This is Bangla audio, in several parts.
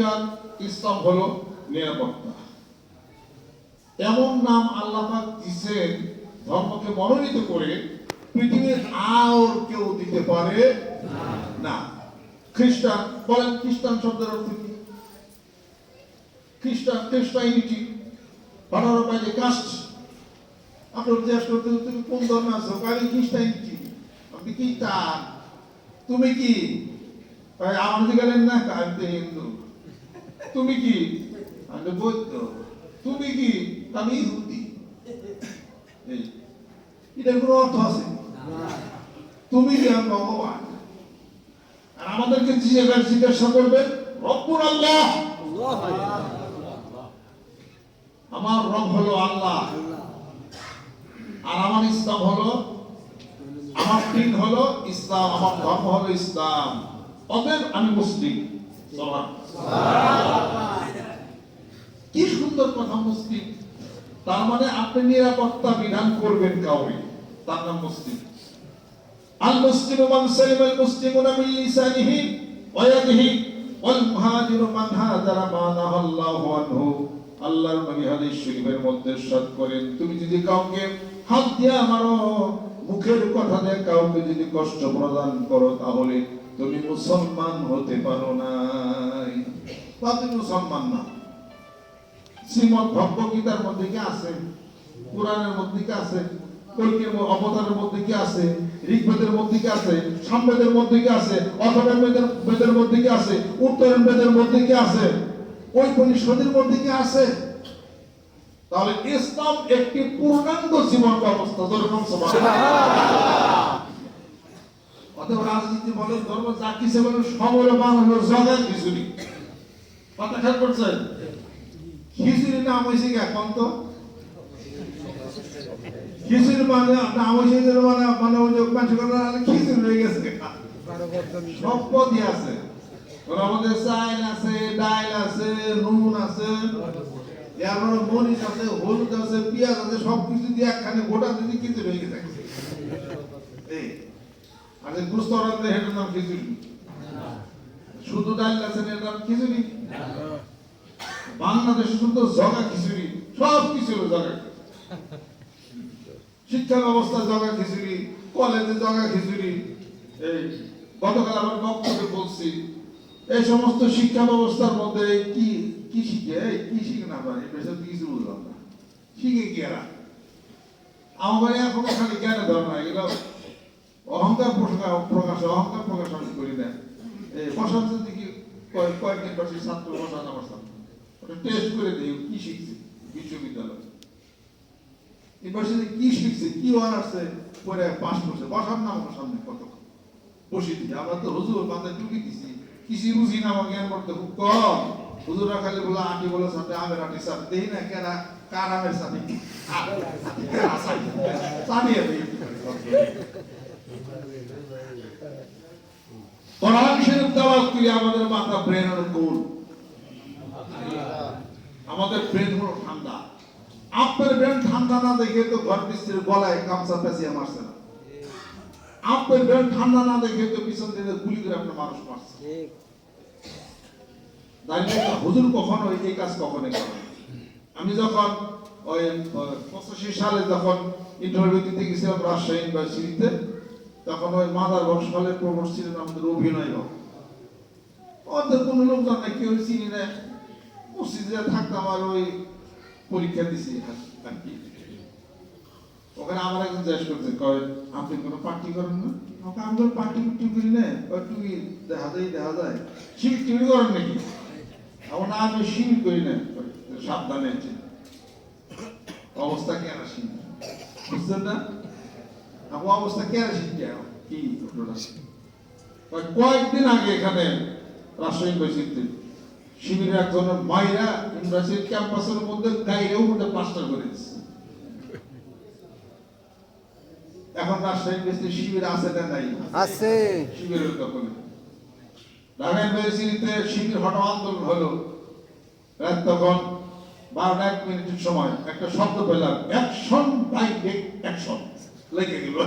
খ্রিস্টান ইসলাম হলো নিরাপত্তা। এমন নাম আল্লাহ দিচ্ছেন ধর্মকে মনোনীত করে পৃথিবীর আর কেউ দিতে পারে না। খ্রিস্টান, বলেন খ্রিস্টান শব্দের অর্থ কি? খ্রিস্টান, খ্রিস্টাইনিটি বানানো বাইরে কাস্ট। আপনার জিজ্ঞাসা করতে, তুমি কোন ধর্মে আছো? কালি খ্রিস্টাইনিটি। আপনি কি চান তুমি কি? আমার গেলেন না আমি হিন্দু। তুমি কি? আমি বৌদ্ধ তুমি কি? আমি ইহুদি। এটার কোনো অর্থ আছে? তুমি কি আমি ভগবান? আর আমাদেরকে জিজ্ঞাসা জিজ্ঞাসা করবে রব্বুল আল্লাহ। আমার রব হলো আল্লাহ। আর আমার ইসলাম হলো, আমার দিন হলো ইসলাম, আমার ধর্ম হলো ইসলাম। অতএব আমি মুসলিম। কি সুন্দর কথা, মুসলিম। তার মানে আপনি নিরাপত্তা বিধান করবেন কাউরে তার নাম মুসলিম। তুমি যদি কাউকে হাত দিয়ে মারো, মুখের কথা কাউকে যদি কষ্ট প্রদান করো, তাহলে তুমি মুসলমান হতে পারো নাই। তুমি মুসলমান না। শ্রীমদ ভগবদ্গীতার মধ্যে কি আছে? কোরআনের মধ্যে কি আছে? অবতারের মধ্যে কি আছে? ঋগ্বেদের মধ্যে কি আছে? মধ্যে কি আছে? অথবা বেদের মধ্যে কি আছে? উত্তরের বেদের মধ্যে কি আছে? মধ্যে কি আছে? তাহলে ইসলাম একটি পূর্ণাঙ্গ জীবন ব্যবস্থা যেরকম অতএব রাজনীতি বলে ধর্ম, যা কিছু বলে সবরে মানুষ জগৎ খিচুড়ি। কথা খেয়াল করছেন? খিচুড়ি নাম হয়েছে এখন তো? খিচুড়ি মানে নাম হয়েছে মানে মানে মানুষ খিচুড়ি রয়ে গেছে। সব পদই আছে আমাদের চাইল আছে, ডাইল আছে, নুন আছে। এরপরে মরিচ আছে, হলুদ আছে, পেঁয়াজ আছে সব কিছু দিয়ে একখানে গোটা যদি খিচুড়ি হয়ে গেছে। যে গুস্ত রাখলে হেঁটে নাম খিচুড়ি। শুধু ডাল আছে এর নাম খিচুড়ি? বাংলাদেশে শুধু জগা খিচুড়ি, সব কিছু জগা শিক্ষা ব্যবস্থা জগা খিচুড়ি, কলেজে জগা খিচুড়ি। এই, গতকাল আমার বক্তব্যে বলছি, এই সমস্ত শিক্ষা ব্যবস্থার মধ্যে কি কি শিখে? কি শিখে না পারে বেশি কিছু বুঝলাম না। শিখে কি এরা? আমার এখন খালি জ্ঞানে ধর এগুলো অহংকার প্রকাশ অহংকার প্রকাশ আমি করি না দিকে কয়েক কয়েকদিন বসে ছাত্র বসানো বসানো টেস্ট করে দিই কি শিখছে বিশ্ববিদ্যালয় ইউনিভার্সিটি কি শিখছে কি অনার্সে পরে পাস করছে বসার নাম আমার সামনে কত বসে দিই আমরা তো হুজুর বান্ধব টুকি দিছি কিছু বুঝি না আমার জ্ঞান করতে খুব কম হুজুরা খালি বলে আটি বলে সাথে আমের আটি সাথে দেই না কেনা কার আমের সাথে চালিয়ে দিই কোরআন শরীফ তেলাওয়াত করি আমাদের মাথা ব্রেন হলো কোল আমাদের ব্রেন হলো ঠান্ডা। আপনার ব্রেন ঠান্ডা না দেখে তো ঘর মিস্ত্রির গলায় গামছা পেঁচিয়ে মারছে না। আপনার ব্রেন ঠান্ডা না দেখে তো পিছন থেকে গুলি করে আপনার মানুষ মারছে। হুজুর কখনো এই কাজ কখনো আমি যখন ওই পঁচাশি সালে যখন ইন্টারভিউ দিতে গেছিলাম রাজশাহী ইউনিভার্সিটিতে তখন ওই মাদার বংশকালের প্রমোট ছিলেন আমাদের অভিনয় ওদের কোনো লোক জানে, কেউ চিনি না। মসজিদে থাকতাম আর ওই পরীক্ষা দিছি ওখানে আমার একজন জিজ্ঞেস করছে, কয়, আপনি কোনো পার্টি করেন না? আমাকে আমি পার্টি করি না। দেখা যায় দেখা যায়। শিবির টিবির করেন নাকি? আমার না, আমি শিবির করি না। সাবধানে আছে অবস্থা কেন শিবির বুঝছেন না? আমার অবস্থা কেন কি কয়, কয়েকদিন আগে এখানে রাজশাহী ইউনিভার্সিটিতে শিবিরের একজনের মায়েরা ক্যাম্পাসের মধ্যে গাইরেও মধ্যে প্লাস্টার করে দিচ্ছে এখন রাজশাহী শিবির আছে না নাই? আছে। শিবিরের দখলে। ঢাকা ইউনিভার্সিটিতে শিবির হঠাৎ আন্দোলন হলো। রাত তখন বারোটা এক মিনিটের সময় একটা শব্দ পেলাম অ্যাকশন বাই অ্যাকশন লেগে গেল।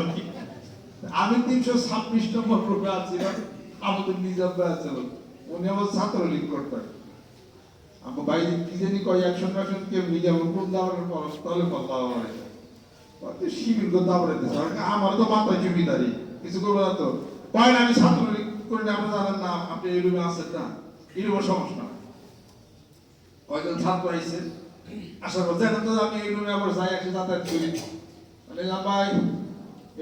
আমি তিনশো ছাব্বিশ নম্বর রূপে আছিলাম আমাদের নিজাম ভাই ছিল উনি আমার ছাত্রলীগ করতেন আমি বাইরে কি জানি কয় একশন একশন কেউ নিজে আমার কোন দাওয়ারের পর তাহলে পাল্লা আমার তো শিবির করে দাওয়ারে দিচ্ছে আমার তো মাথায় জমিদারি, কিছু করব না তো। কয় না, আমি ছাত্রলীগ করি আপনি জানেন না, আপনি এই রুমে আসেন না। এই রুমের সমস্যা কয়জন ছাত্র আইছে? আসার পর তো আমি এই রুমে আবার যাই, একসাথে যাতায়াত করি। না ভাই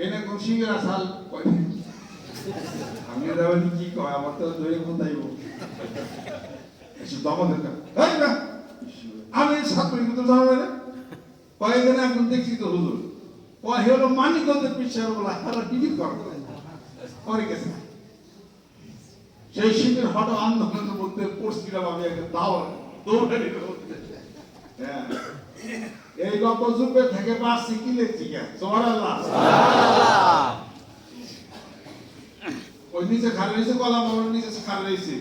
এনে কোন শিবির আসাল কয় আমি রাবণ কি কয়, আমার তো ধরে কোথায় দমন দরকার। এই না, আমি ছাত্র কিন্তু জানো না কয়েকদিন এখন দেখছি তো হুজুর। ও হলো মানিকগঞ্জের পিছিয়ে বলা হারা টিকিট কর? করে গেছে। সেই শিবির হট আন্দোলনের মধ্যে পড়ছিলাম আমি একটা দাওয়ার দৌড়ানির মধ্যে। হ্যাঁ। এই গল্প যুগে থেকে বাঁচছি কি লিখছি কে? ওই নিচে খালি রয়েছে কলাম আমার নিচে খালি রয়েছে।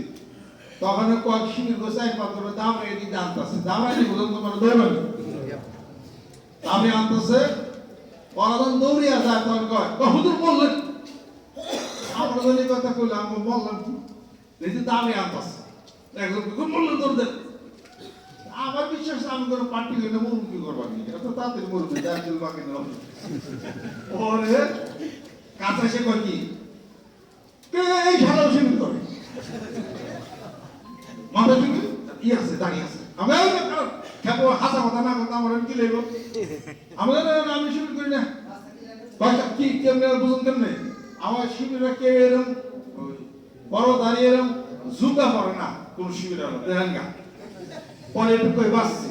তখন কয়েক শিবির গোসাই পাত্র দাম এটি জানতেছে দাম এটি বুঝুন তোমার দৌড়ানি দামে আনতেছে পরাদন দৌড়িয়া যায় তখন কয় "ও হুজুর বললেন। আমরা তো কথা কইলাম বললাম যে দামে আনতেছে। একজন বললেন তোর দেন। আমার বিশ্বাস, আমি কোনো পার্টি হইলে মরুন কি করবার নি এটা তো তাড়াতাড়ি মরবে যার জন্য বাকি ওরে কাছে সে কি? এই খেলাও সীমিত করে? মাথা তুমি ই আছে? দাঁড়িয়ে আছে। আমি খেপো, হাসা কথা না কথা আমার কি লাগবে? আমাদের আমি শিবির করি না। কি, কেমনে বুঝুন কেমনে? আমার শিবিরা কে এরম? বড় দাঁড়িয়ে এরম? জুকা পড়ে না, কোন শিবির পরে কই বাসছে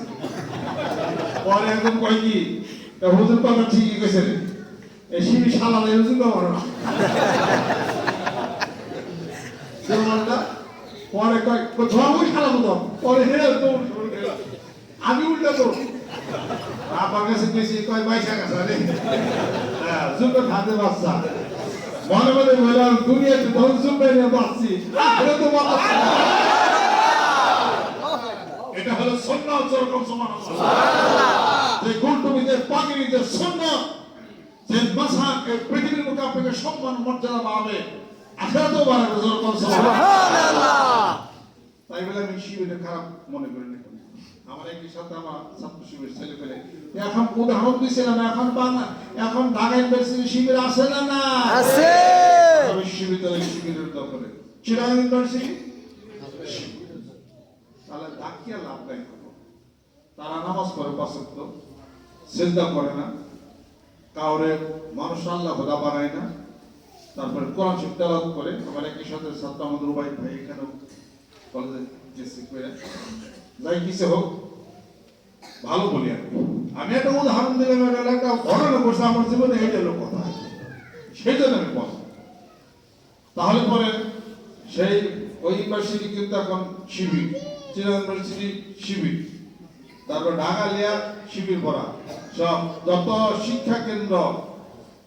পরে একদম কয় কি হুজুর কথা ঠিকই কইছে রে এই শালা এরম জুকা পড়ে না? পরে কয় ধোয়া ওই মতো? পরে হেরে তো আমি উল্টা তো। আমার কাছে বেশি কয় পয়সা কাছে রে। হ্যাঁ জুতো খাতে বাচ্চা। মনে মনে বললাম, দুনিয়াতে ধন জুম্বে নিয়ে বাঁচছি তো না। এটা হলো সন্না যেরকম সমান যে গুলটুমিদের পাগিরিদের সন্না যে মাসাকে পৃথিবীর মুখে আপনাকে সম্মান মর্যাদা বাড়াবে আখেরাতেও বাড়াবে যেরকম সমান। তাই বলে আমি শিবিরের খারাপ মনে করি না আমার একই সাথে আমার ছাত্র শিবির ছেলে পেলে। এখন উদাহরণ দিয়েছিলাম এখন বাংলা এখন ঢাকা ইউনিভার্সিটি শিবির আছে না না আছে। বিশ্ববিদ্যালয় শিবিরের দখলে। চিরাং ইউনিভার্সিটি? তাহলে ডাকিয়া লাভ নাই কোনো। তারা নামাজ পড়ে পাঁচক্ত চিন্তা করে না। কাউরে মানুষ আল্লাহ খোদা বানায় না। তারপরে কোরআন তেলাওয়াত করে। আমার একই সাথে ছাত্র আমাদের উবাই ভাই এখানেও কলেজে গেছে করে যাই কিছু হোক, ভালো বলি আমি আমি একটা উদাহরণ দিলাম, একটা ঘটনা করছে আমার জীবনে এইটা হলো কথা সেই জন্য আমি বললাম তাহলে পরে সেই ওই ইউনিভার্সিটি কিন্তু এখন শিবির। চিনা ইউনিভার্সিটি শিবির। তারপর ঢাকা লিয়া শিবির ভরা সব যত শিক্ষা কেন্দ্র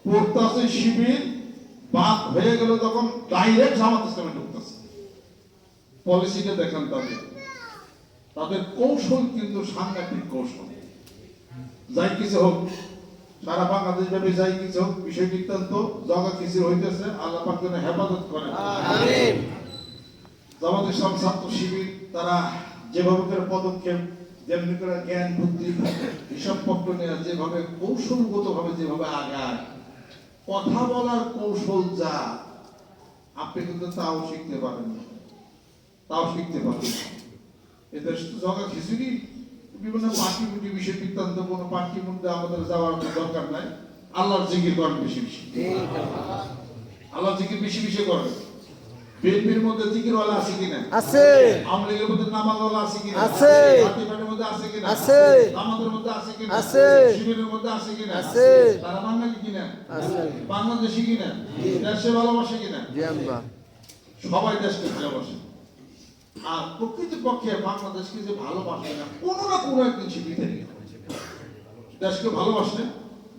পড়তেছে শিবির বাদ হয়ে গেল তখন ডাইরেক্ট জামাত ইসলামে ঢুকতেছে পলিসিটা দেখেন তাদের। তাদের কৌশল কিন্তু সাংঘাতিক কৌশল। যাই কিছু হোক সারা বাংলাদেশ ব্যাপী যাই কিছু হোক বিষয় বৃত্তান্ত জগা কিছু হইতেছে আল্লাহ পাক যেন হেফাজত করে জামাত ইসলাম ছাত্র শিবির তারা যেভাবে করে পদক্ষেপ যেমনি করে জ্ঞান বুদ্ধি হিসাব পত্র নেওয়া যেভাবে কৌশলগত ভাবে যেভাবে আগায় কথা বলার কৌশল যা আপনি কিন্তু তাও শিখতে পারেন না। তাও শিখতে পারেন। এদের জগা খিচুড়ি বিভিন্ন পার্টি মুটি বিষয় বৃত্তান্ত কোনো পার্টির মধ্যে আমাদের যাওয়ার কোনো দরকার নাই আল্লাহর জিকির করেন বেশি বেশি আল্লাহ জিকির বেশি বেশি করেন বিএনপির মধ্যে জিকিরওয়ালা আছে কিনা? আছে। আওয়ামী লীগের মধ্যে নামাজওয়ালা আছে কিনা? আছে। জাতীয় মধ্যে আছে কিনা? আছে। আমাদের মধ্যে আছে কিনা? আছে। শিবিরের মধ্যে আছে কিনা? আছে। তারা বাঙালি কিনা? আছে। বাংলাদেশি কিনা? দেশে ভালোবাসে কিনা? জি সবাই দেশকে ভালোবাসে। আর প্রকৃত পক্ষে বাংলাদেশকে যে ভালোবাসে না কোনো না কোনো একদিন থেকে দেশকে ভালোবাসে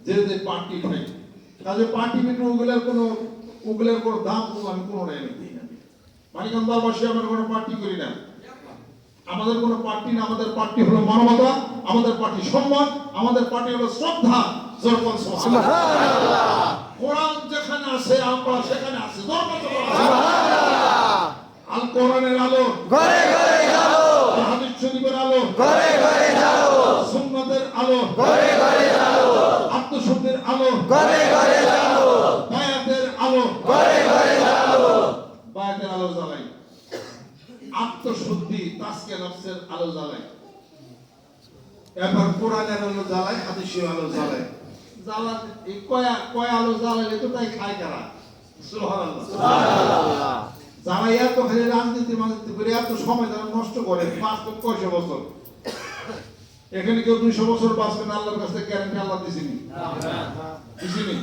যে যে পার্টি কাজে পার্টি মিটে ওগুলোর কোনো ওগুলোর কোনো দাম কোনো আমি কোনো রেয় দিই না মানিকান দরবাসী আমরা কোনো পার্টি করি না। আমাদের কোনো পার্টি না আমাদের পার্টি হলো মানবতা আমাদের পার্টি সম্মান আমাদের পার্টি হলো শ্রদ্ধা জরপন কোরআন যেখানে আছে আমরা সেখানে আছে। আল কোরআনের আলো। ঘরে ঘরে গেল হাদিস শরীফের ঘরে ঘরে জালো সুন্নতের আলো। ঘরে ঘরে জালো আত্মশুদ্ধির আলো। ঘরে ঘরে এবার কোরআনের আলো জ্বালায় হাদিসের আলো জ্বালায়। জ্বালা এই কয়া কয়া আলো জ্বালাইলে তো তাই খায় কারা? সুবহানাল্লাহ। যারা এত খালি রাজনীতি মাজনীতি করে এত সময় তারা নষ্ট করে পাঁচ কয়শো বছর। এখানে কেউ দুইশো বছর বাঁচবেন আল্লাহর কাছে গ্যারান্টি আল্লাহ দিছিনি। দিছিনি?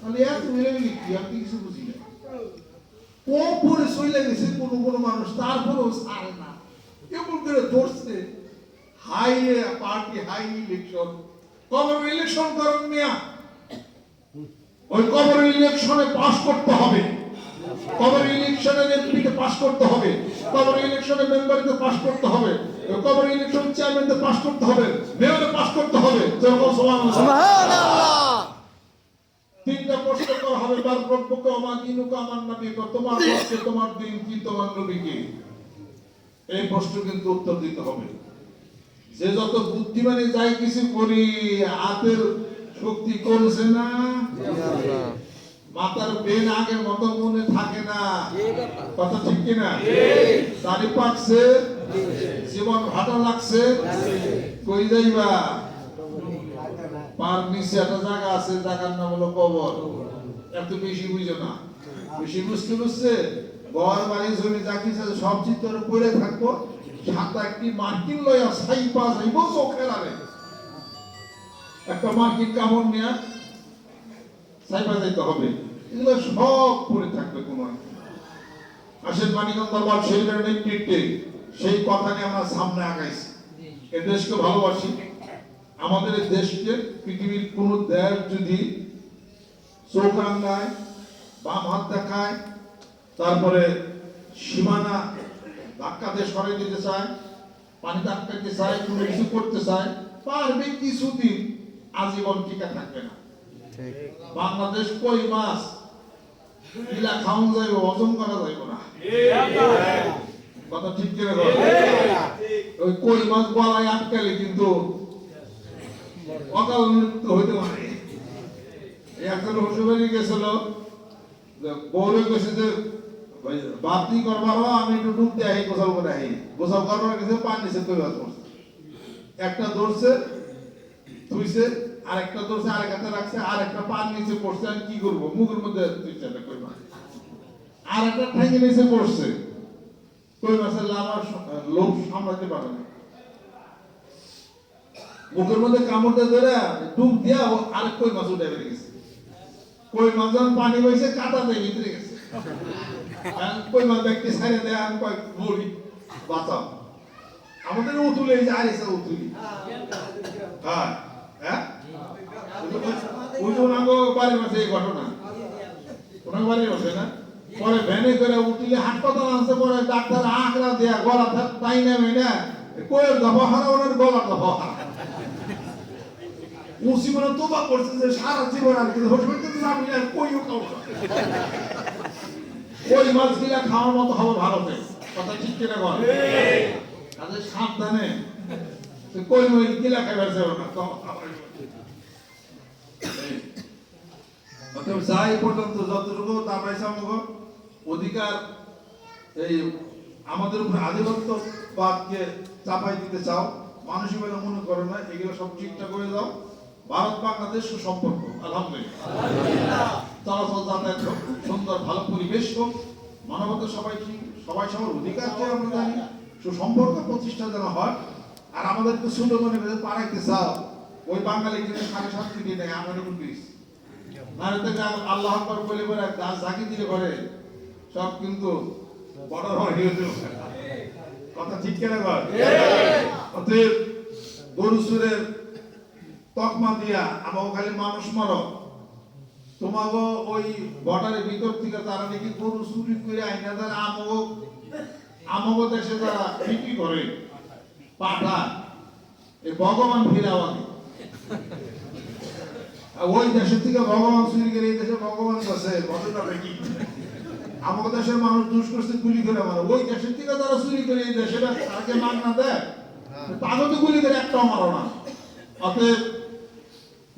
তাহলে এত মিলে মিলে কি? আমি কিছু বুঝি না। ও পরে চলে গেছে কোনো কোনো মানুষ তারপরেও ছাড়ে না। কেমন করে ধরছে। High party high election. কবর ইলেকশন করেন মিয়া? ওই কবর ইলেকশনে পাস করতে হবে? কবর ইলেকশনের এমপিকে পাস করতে হবে? কবর মেম্বারকে পাস করতে হবে? কবর ইলেকশন চেয়ারম্যানকে পাস করতে হবে? মেয়রে পাস করতে হবে? সুবহানাল্লাহ! তিনটা প্রশ্ন করা হবে। বার রব্বুকে আমার দিনুকে আমার নবী তোমার তোমার দিন কি তোমার নবী কি এই প্রশ্ন কিন্তু উত্তর দিতে হবে। যে যত বুদ্ধিমানে যাই কিছু করি, হাতের শক্তি কমছে না। মাথার বেন আগের মতো মনে থাকে না। কথা ঠিক কিনা? দাড়ি পাকছে জীবন ভাটা লাগছে। কই যাইবা? পার নিচে একটা জায়গা আছে, জায়গার নাম হলো কবর। এত বেশি বুঝো না। বেশি বুঝতে বুঝছে? ঘর বাড়ি, জমি যা কিছু সব চিত্র পড়ে থাকব। একটি মার্কিন লইয়া সাই একটা মার্কিন কামড় নেয়া যাইতে হবে। এগুলো সব পড়ে থাকবে কোনো আসেন দরবার নেতৃত্বে সেই কথা নিয়ে আমরা সামনে আগাইছি। এ দেশকে ভালোবাসি। আমাদের দেশকে, পৃথিবীর কোন দেশ যদি চোখ রাঙ্গায় বাম হাত দেখায়, তারপরে সীমানা ধাক্কা দিয়ে সরাই দিতে চায় পানি আটকাইতে চায় কোনো কিছু করতে চায় পারবে কিছুদিন আজীবন টিকা থাকবে না। বাংলাদেশ কই মাছ? ইলা খাওন যাইব হজম করা যাইব না। কথা ঠিক করে ওই কই মাছ গলায় আটকালে কিন্তু অকাল মৃত্যু হইতে পারে। একজন শ্বশুরবাড়ি গেছিল বউরে কইছে যে বাতি করবার আমি একটু দিয়ে আহি গোসল করে আহি গোসল করবার গেছে পানি নিচে মাছ পড়ছে একটা ধরছে থুইছে আর একটা ধরছে আর একটা রাখছে আর একটা পান নিচে পড়ছে, আমি কি করব? মুখের মধ্যে তুইছে একটা কই আর একটা ঠ্যাঙ্গে নিচে পড়ছে। কই মাছের লাভার লোভ সামলাতে পারে না। মুখের মধ্যে কামড়টা ধরে ডুব দিয়া আরেক কই মাছ উঠে বেড়ে গেছে। কই মাছ যখন পানি বইছে, কাটা দিয়ে ভিতরে গেছে। মাছ ব্যক্তি ছাড়ে দেয়, আমি কয় মরি বাঁচাও। আমাদের উতুলে উতুলি। হ্যাঁ হ্যাঁ? ভ্যানে করে উঠিলে হাসপাতাল পরে ডাক্তার আঁকড়া দেয়া, গলা তাই নেমে না কোয়ের দফা হারা গলা দফা হারা। উসি মনে তোবা করছে যে সারা জীবন আর যাবি কইও না। ওই মাছ গিলা খাওয়ার মতো হবে। ভারতে কথা ঠিক কিনা বল? কাজে সাবধানে। কই মই গিলা খাইবার যাবে না অতএব যাই পর্যন্ত যতটুকু অধিকার এই আমাদের উপর আধিপত্যবাদকে চাপাই দিতে চাও মানুষ হিসেবে মনে করো না এগুলো সব ঠিকঠাক হয়ে যাও। ভারত বাংলাদেশ সুসম্পর্ক। আলহামদুলিল্লাহ। চলাচল যাতায়াত সুন্দর, ভালো পরিবেশ হোক মানবতা সবাই সবাই সবার অধিকারকে আমরা জানি। সুসম্পর্ক প্রতিষ্ঠা যেন হয়, আর আমাদেরকে সুন্দর মনে পাড়াইতে চাও, ওই বাঙালি কিন্তু সাড়ে সাত কোটি নেই আমরা এরকম দিস নারে আল্লাহ আকবর বলে বলে গাছ ঝাঁকি দিলে করে সব কিন্তু বড় হয়ে কথা ঠিক কেনা অতএব গরু সুরের তকমা দিয়া আমাকে খালি মানুষ মারো তোমাকে ওই বর্ডারের ভিতর থেকে তারা নাকি গরু চুরি করে আইনা তারা আমগো আমাকে দেশে তারা বিক্রি করে। পাঠা এই ভগবান আর ওই দেশের থেকে ভগবান চুরি করে, এই দেশে ভগবান আছে ঘটনাটা কি আমাদের দেশের মানুষ দুষ করছে, গুলি করে মারে। ওই দেশের থেকে তারা চুরি করে, এই দেশে তাকে মাগনা দেয়? তাকে তো গুলি করে, একটাও মারো না। অতএব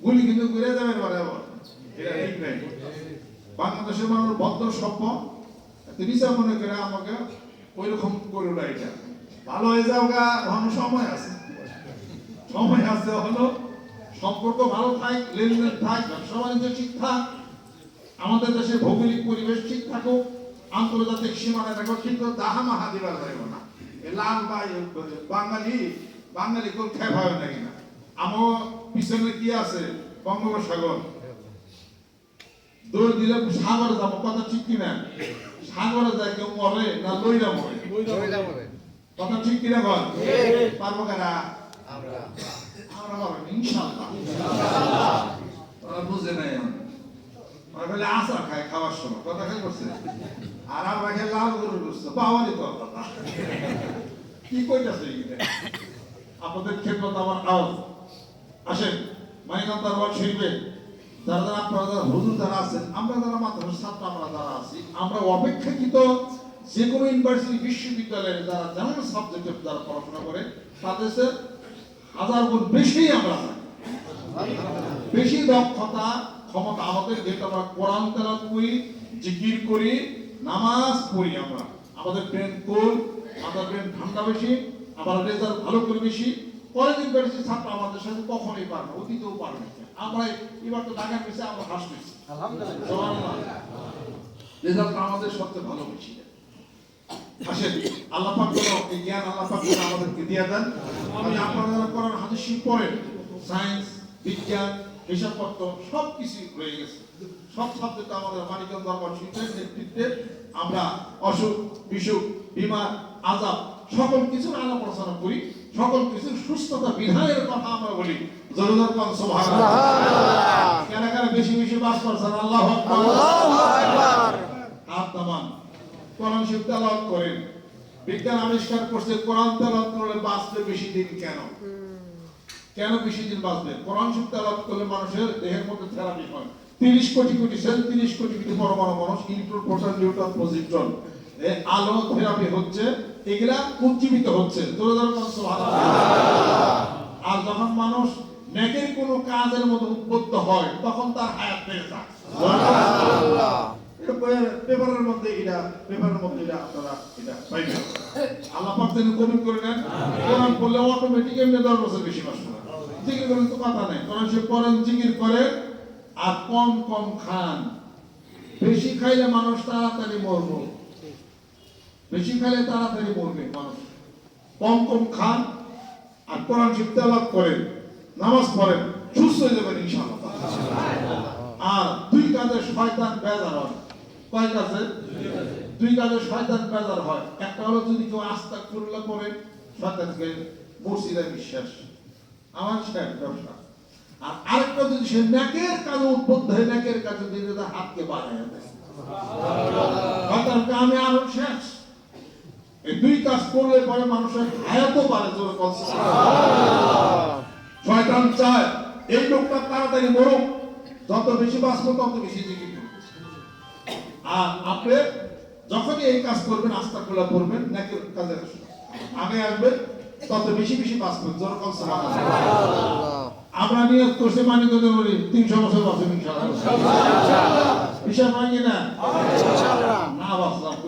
গুলি কিন্তু ঘুরে যাবে এবারে আবার। বাংলাদেশের মানুষ ভদ্র সভ্য। যা মনে করে আমাকে ওই রকম করো এটা ভালো হয়ে যাও গা সময় আছে। সময় আছে হলো সম্পর্ক ভালো থাক, লেনদেন থাক, ব্যবসা বাণিজ্য ঠিক থাক, আমাদের দেশে ভৌগোলিক পরিবেশ ঠিক থাকুক, আন্তর্জাতিক সীমানা থাকুক কিন্তু দাহা মাহা দিবার যাইব না। লাল ভাই বাঙালি বাঙালি কোন খেয়ে ভাবে না। আমার পিছনে কি আছে? বঙ্গোপসাগর। দৌড় দিলে সাগরে যাব কথা ঠিক কিনা? সাগরে যায় কেউ মরে না লইরা মরে? কথা ঠিক কিনা বল পারব কারা আমরা পারব ইনশাআল্লাহ। ওরা বুঝে নাই এখন। ওরা খালি আশা খায় খাওয়ার সময় কথা খাই করছে আর আমরা লাল গরু করছে পাওয়ারই তো। কি কইতাছে আপনাদের ক্ষেত্রে আমার আওয়াজ। আসেন মানিকান্ত দরবার শরীফে যারা আপনারা যারা হুজুর যারা আছেন, আমরা যারা মাদ্রাসার ছাত্র, আমরা যারা আছি, আমরা অপেক্ষাকৃত যে কোনো ইউনিভার্সিটি বিশ্ববিদ্যালয়ে যারা যেমন সাবজেক্টে যারা পড়াশোনা করে তাদের হাজার গুণ বেশি আমরা। বেশি দক্ষতা, ক্ষমতা আমাদের যেটা আমরা কোরআন তেলাওয়াত করি, জিকির করি, নামাজ পড়ি আমরা আমাদের ব্রেন কোল, আমাদের ব্রেন ঠান্ডা বেশি আমার রেজাল্ট ভালো করে বেশি কলেজ ইউনিভার্সিটি ছাত্র আমাদের সাথে কখনোই পারবে অতীতেও পারবে না। আমরা এবার তো ঢাকার পেয়েছি আমরা হাস পেয়েছি। রেজাল্ট আমাদের সবচেয়ে ভালো বেশি আসেন আল্লাহ পাক যেন এই জ্ঞান আল্লাহ পাক যেন আমাদেরকে দিয়ে দেন। আমি আপনারা যারা কোরআন হাদিস পড়েন সায়েন্স বিজ্ঞান হিসাবপত্র সব কিছু রয়ে গেছে। সব সাবজেক্ট আমাদের মানিকগঞ্জ দরবার শিল্পের নেতৃত্বে আমরা অসুখ বিসুখ বিমার আজাব সকল কিছুর আলাপ আলোচনা করি। সকল কিছুর সুস্থতা বিধানের কথা আমরা বলি। জরুরত পান সুবহানাল্লাহ। কেন কেন বেশি বেশি বাস করছেন আল্লাহ আকবার। হাত নামান কোরআন শরীফ তেলাওয়াত করেন। বিজ্ঞান আবিষ্কার করছে কোরআন তেলাওয়াত করলে বাঁচতে বেশি দিন কেন? কেন বেশি দিন বাঁচবে? কোরআন শরীফ তেলাওয়াত করলে মানুষের দেহের মধ্যে থেরাপি হয়। তিরিশ কোটি কোটি সেল তিরিশ কোটি কোটি বড় বড় মানুষ ইলেকট্রন প্রোটন নিউট্রন পজিট্রন আলো থেরাপি হচ্ছে এগুলা উজ্জীবিত হচ্ছে। আর যখন মানুষ নেকের কোনো কাজের মধ্যে উদ্বুদ্ধ হয় তখন তার হায়াত বেড়ে যায়। পেপারের মধ্যে এটা পেপারের মধ্যে এটা আপনারা এটা পাইবেন। আল্লাহ পাক যেন কবুল করে নেন। কোরআন পড়লে অটোমেটিক এমনি দশ বছর বেশি বাস করে জিকির করেন তো কথা নেই। কোরআন সে জিকির করে আর কম কম খান। বেশি খাইলে মানুষ তাড়াতাড়ি মরবো। বেশি খাইলে তাড়াতাড়ি মরবে মানুষ। কম কম খান আর কোরআন শিব করেন, নামাজ পড়েন, সুস্থ হয়ে যাবেন আর দুই কাজে শয়তান বেজার হয়। কয় কাজে দুই কাজে শয়তান বেজার হয়। একটা হলো যদি কেউ আস্তা করলে পরে শয়তানকে মসজিদে বিশ্বাস। আমার শেষ ব্যবসা। আর আরেকটা যদি সে ন্যাকের কাজে উদ্বুদ্ধ হয়ে ন্যাকের কাজে দিলে হাতকে বাড়ায় দেয়। আমি আরও শেষ। এই দুই কাজ করলে পরে মানুষের হায়াতও বাড়ে জোরে শয়তান চায় এই লোকটা তাড়াতাড়ি মরুক যত বেশি বাঁচবো তত বেশি জিকির আর আপনি যখনই এই কাজ করবেন আস্তা খোলা করবেন নাকি কাজে আগে আসবেন তত বেশি বেশি বাঁচবেন যেরকম আমরা নিয়োগ করছি মানি করতে বলি তিনশো বছর বাঁচবেন ইনশাআল্লাহ। হিসাব হয় কিনা না? বাঁচলাম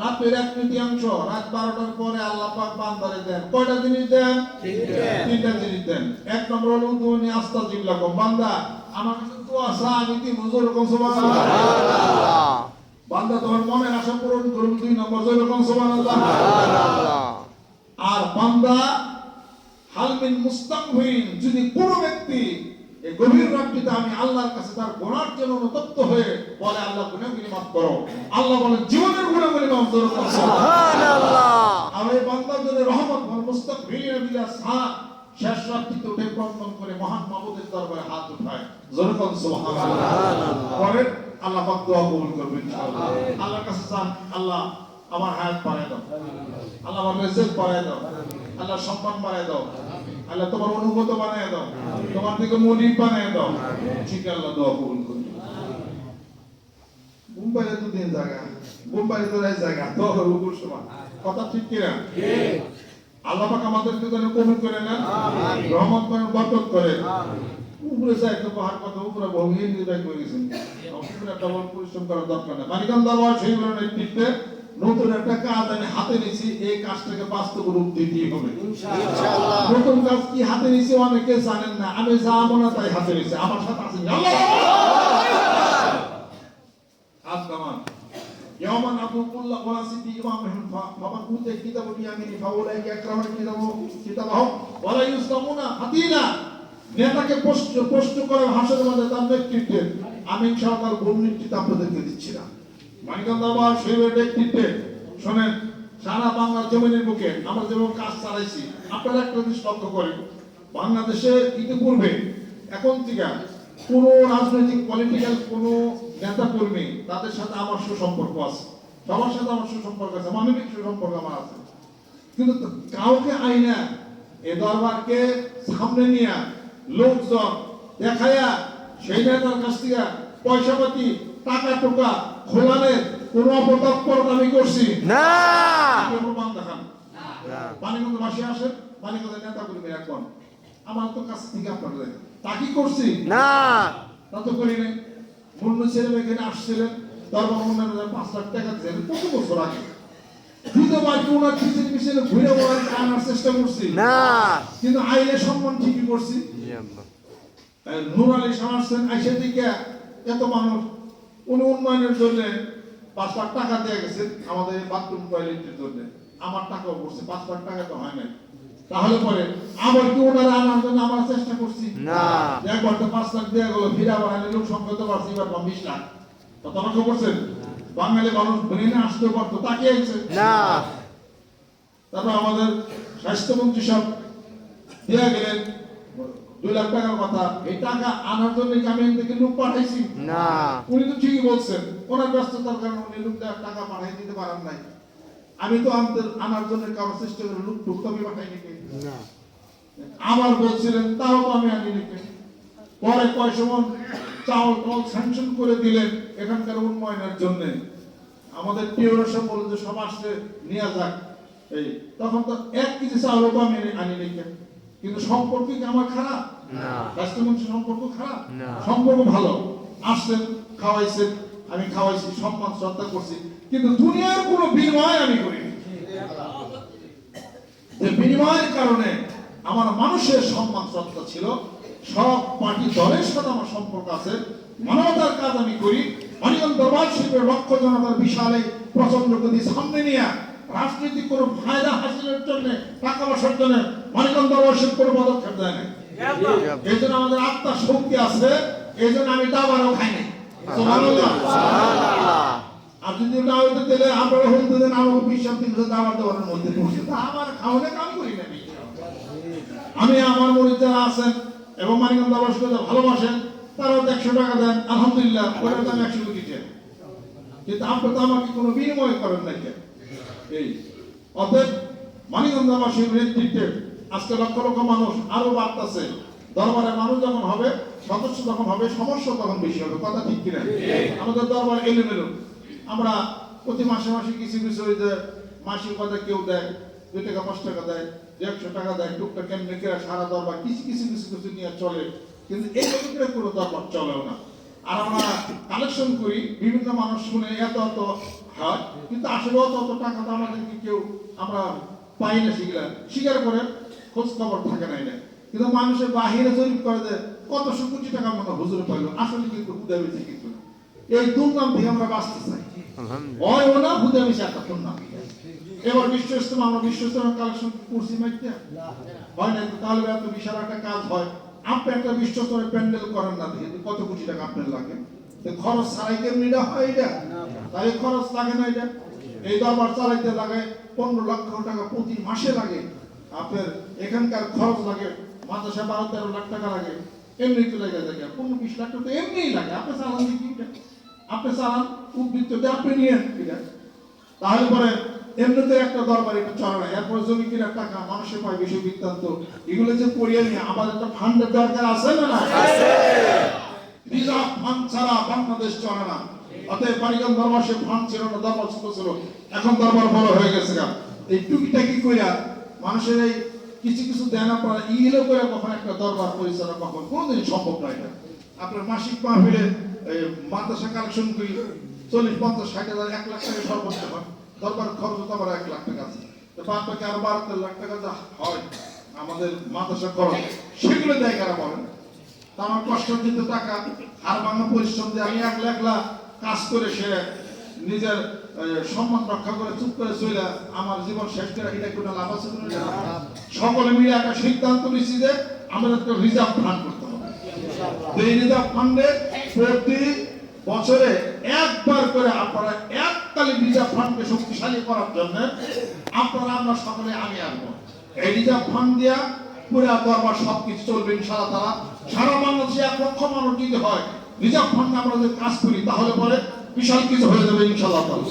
রাতের এক তৃতীয়াংশ রাত বারোটার পরে আল্লাহ পাক বান্দারে দেন। কয়টা জিনিস দেন? তিনটা। জিনিস দেন। এক নম্বর হলো তুমি আস্তা জিল্লা কম। বান্দা আমার কাছে তো আসা আমি কি রকম সুবহানাল্লাহ। বান্দা তোমার মনের আশা পূরণ করুন। দুই নম্বর দুই রকম সুবহানাল্লাহ। আর বান্দা হালমিন মুস্তাকবিন যদি কোনো ব্যক্তি এই গভীর রাত্রিতে আমি আল্লাহর কাছে তার গোনার জন্য অনুতপ্ত হয়ে বলে আল্লাহ গুনাহগুলি মাফ করো। আল্লাহ বলেন জীবনের গুনাহগুলি মাফ করো। আর এই বান্দার জন্য রহমত ভর মুস্তাকবিন বিলা সা শেষ রাত্রিতে উঠে ক্রন্দন করে মহান মাবুদের দরবারে হাত উঠায়। জোরে কোন সুবহানাল্লাহ। পরে আল্লাহ পাক দোয়া কবুল করবেন ইনশাআল্লাহ। আল্লাহর কাছে চান আল্লাহ আমার হায়াত বাড়ায় দাও। আল্লাহ আমার রিজিক বাড়ায় দাও। আল্লাহ সম্মান বাড়ায় দাও। আল্লাহ তোমার অনুগত বানায় দাও। তোমার দিকে মনিব বানায় দাও। ঠিক আল্লাহ দোয়া কবুল করবে মুম্বাইয়ে তো দিন জায়গা মুম্বাইয়ে তো রাই জায়গা তো রুকুর সময় কথা ঠিক কিনা? আল্লাহ পাক আমাদেরকে যেন কবুল করে নেন। রহমত করেন বরকত করে। উপরে যায় তো পাহাড় কথা উপরে ভঙ্গি নির্বাহ করে গেছেন উপরে ডবল পরিশ্রম করার দরকার নেই। মানিকান দরবার সেইগুলোর নেতৃত্বে নতুন একটা কাজ আমি হাতে নিয়েছি এই কাজটাকে বাস্তব রূপ দিতেই হবে ইনশাআল্লাহ নতুন কাজ কি হাতে নিয়েছি অনেকে জানেন না আমি যা মনে তাই হাতে নিয়েছি আমার সাথে আছেন হাত কামান يوم نطلب كل أناس بإمامهم فمن أوتي كتابه بيمينه فأولئك يكرهون كتابه كتابهم ولا يظلمون فتيلا নেতাকে পোস্ট পোস্ট করার হাসের মধ্যে তার নেতৃত্বে আমি সরকার ভুল নেতৃত্ব আপনাদেরকে দিচ্ছি না মানিকান দরবার শহীদের নেতৃত্বে শোনেন, সারা বাংলার জমিনের বুকে আমরা যেমন কাজ চালাইছি, আপনারা একটা জিনিস লক্ষ্য করেন, বাংলাদেশে ইতিপূর্বে এখন থেকে কোন রাজনৈতিক পলিটিক্যাল কোন নেতা কর্মী তাদের সাথে আমার সুসম্পর্ক আছে। সবার সাথে আমার সুসম্পর্ক আছে, মানবিক সুসম্পর্ক আমার আছে। কিন্তু কাউকে আইনা এ দরবারকে সামনে নিয়ে লোকজন দেখায়া সেই নেতার কাছ থেকে পয়সা পাতি টাকা টোকা খোলানের কোন অপতৎপর আমি করছি। না! প্রমাণ দেখান। পানিগঞ্জ আসেন পানিগঞ্জ নেতা কর্মী এখন আমার তো কাছ থেকে আপনারা তা কি করছি? না। তা তো করি নাই। মুন্নু ছেলে এখানে আসছিলেন উন্নয়নের পাঁচ লাখ টাকা দিলেন কত বছর আগে? পিছনে পিছনে ঘুরে আনার চেষ্টা করছি। না। কিন্তু আইলে সম্মান ঠিকই করছি। আল্লাহ। আলী আইসা এত মানুষ উনি উন্নয়নের জন্য পাঁচ লাখ টাকা দিয়ে গেছেন আমাদের বাথরুম টয়লেটের জন্য। আমার টাকাও করছে পাঁচ লাখ টাকা তো হয় নাই। তাহলে পরে আবার কি ওনারা আনার জন্য আমার চেষ্টা করছি? না। একবার তো পাঁচ লাখ দেওয়া গেল ফিরে আবার লোক সংখ্যা তো বাড়ছে এবার বিশ লাখ। তো খবর করছেন বাঙালি মানুষ ব্রেনে আসতে পারতো তাকে আইছে না। তারপর আমাদের স্বাস্থ্যমন্ত্রী সব দেওয়া গেলেন দুই লাখ টাকার কথা। এই টাকা আনার জন্য আমি থেকে লোক পাঠাইছি। না। উনি তো ঠিকই বলছেন ওনার ব্যস্ততার কারণে উনি টাকা পাঠাই দিতে পারেন নাই। আমি তো আনতে আনার জন্য চেষ্টা করে লোক টুক তো আমি পাঠাই নাকি না। আবার বলছিলেন তাও তো আমি আনি নাকি পরে সময় চাউল টাউল স্যাংশন করে দিলেন এখানকার উন্নয়নের জন্য। আমাদের পিওরেশন বলল যে নিয়ে যাক। এই তখন তো এক কেজি চাউলও তো আমি আনি নাকি কিন্তু সম্পর্ক কি আমার খারাপ? সম্পর্ক খারাপ? সম্পর্ক ভালো। আসছেন খাওয়াইছেন আমি খাওয়াইছি সম্মান শ্রদ্ধা করছি। কিন্তু দুনিয়ার কোনো বিনিময় আমি করিনি। যে বিনিময়ের কারণে আমার মানুষের সম্মান শ্রদ্ধা ছিল সব পার্টি দলের সাথে আমার সম্পর্ক আছে। মানবতার কাজ আমি করি। অনিয়ম দরবার শিল্পের লক্ষ্য জনতার বিশাল প্রচণ্ড গতি সামনে নিয়ে রাজনৈতিক কোনো ফায়দা হাসিলের জন্য, টাকা পয়সার জন্য মানিকন দরবার শিল্প কোনো পদক্ষেপ দেয় না এই জন্য আমাদের আত্মার শক্তি আছে, এই জন্য আমি দাবারও খাই নাই। না খাওয়ালে আমি। আমি আমার ভালোবাসেন একশো টাকা দেন, আলহামদুলিল্লাহ। দাম একশো কিন্তু আপনি তো আমাকে কোনো বিনিময় করেন নাই কেন? এই। অতএব মানিকগঞ্জ বাসীর নেতৃত্বে আজকে লক্ষ লক্ষ মানুষ আরও বাড়তেছে। দরবারে মানুষ যখন হবে, সদস্য যখন হবে, সমস্যা তখন বেশি হবে। কথা ঠিক কিনা? আমাদের দরবার এলোমেলো। আমরা প্রতি মাসে মাসে কিছু কিছু ওই যে মাসিক কথা কেউ দেয়, দুই টাকা, পাঁচ টাকা দেয় একশো টাকা দেয় টুকটা কেমনে কেরা সারা দরবার কিছু কিছু কিছু কিছু নিয়ে চলে। কিন্তু এই লোকের কোনো দরবার চলেও না। আর আমরা কালেকশন করি, বিভিন্ন মানুষ শুনে এত এত হয়? কিন্তু আসলে অত অত টাকা তো আমাদেরকে কেউ আমরা পাই না সেগুলা স্বীকার করে খোঁজ খবর থাকে না। কিন্তু মানুষের বাহিরে জরিপ করে যে কোটি টাকা মনে হয় হুজুর পাইলো আসলে কিন্তু কিন্তু এই দুর্নাম থেকে আমরা বাঁচতে চাই। হয় ও না হুদা একটা দুর্নাম এবার বিশ্ব ইস্তেমা আমরা বিশ্ব ইস্তেমা কালেকশন করছি মাইতে হয় না তাহলে এত বিশাল একটা কাজ হয়। আপনি একটা বিশ্ব প্যান্ডেল করেন না দেখে কত কোটি টাকা আপনার লাগে? খরচ ছাড়াই কেমনি হয় এটা? তাই খরচ লাগে না এটা? এই দরবার চালাইতে লাগে পনেরো লক্ষ টাকা প্রতি মাসে লাগে। আপনার এখানকার খরচ লাগে মাদ্রাসা বারো তেরো লাখ টাকা লাগে এমনি তো লেগে থাকে পনেরো বিশ লাখ টাকা এমনিই লাগে। আপনি চালান এটা। আপনি চালান আপনি নিয়ে তাহলে পরে এমনিতে একটা দরবার এটা চলে না এরপরে জমি কিনার টাকা মানুষের পায় বিষয় বৃত্তান্ত। এগুলো যে পড়িয়ে নিয়ে আমাদের একটা ফান্ডের দরকার আছে না না রিজার্ভ ফান্ড ছাড়া বাংলাদেশ চলে না। অতএব বাড়িগঞ্জ দরবার সে ছিল না, দরবার ছোট ছিল। এখন দরবার বড় হয়ে গেছে গা। এই টুকিটাকি কইরা মানুষের এই কিছু কিছু দেন আপনারা ইগুলো করে কখন একটা দরবার পরিচালনা কখন? কোনোদিন সম্ভব নয় এটা। আপনার মাসিক মাহফিলে মাদ্রাসা কালেকশন করি, চল্লিশ, পঞ্চাশ, ষাট হাজার, এক লাখ টাকা সর্বোচ্চ হয়। দরবার খরচ তো আমার এক লাখ টাকা আছে। বাদ বাকি আরও বারো, তেরো লাখ টাকা যা হয়, আমাদের মাদ্রাসা খরচ, সেগুলো দেয় কারা বলেন? আমার কষ্ট কিন্তু টাকা। আর বাংলা পরিশ্রম দিয়ে আমি একলা একলা কাজ করে সে নিজের সম্মান রক্ষা করে চুপ করে চলে আমার জীবন শেষ করে এটা কোনো লাভ আছে। সকলে মিলে একটা সিদ্ধান্ত নিচ্ছি যে আমাদের একটা রিজার্ভ ফান্ড করতে হবে। এই রিজার্ভ ফান্ডে প্রতি বছরে একবার করে আপনারা এককালীন রিজার্ভ ফান্ডকে শক্তিশালী করার জন্য আপনারা আমরা সকলে আগে আসব। এই রিজার্ভ ফান্ড দিয়া পুরা দরবার সবকিছু চলবে ইনশাআল্লাহ তারা সারা বাংলাদেশে এক লক্ষ মানুষ যদি হয়, রিজার্ভ ফান্ড আমরা যদি কাজ করি, তাহলে পরে বিশাল কিছু হয়ে যাবে ইনশাআল্লাহ তাআলা।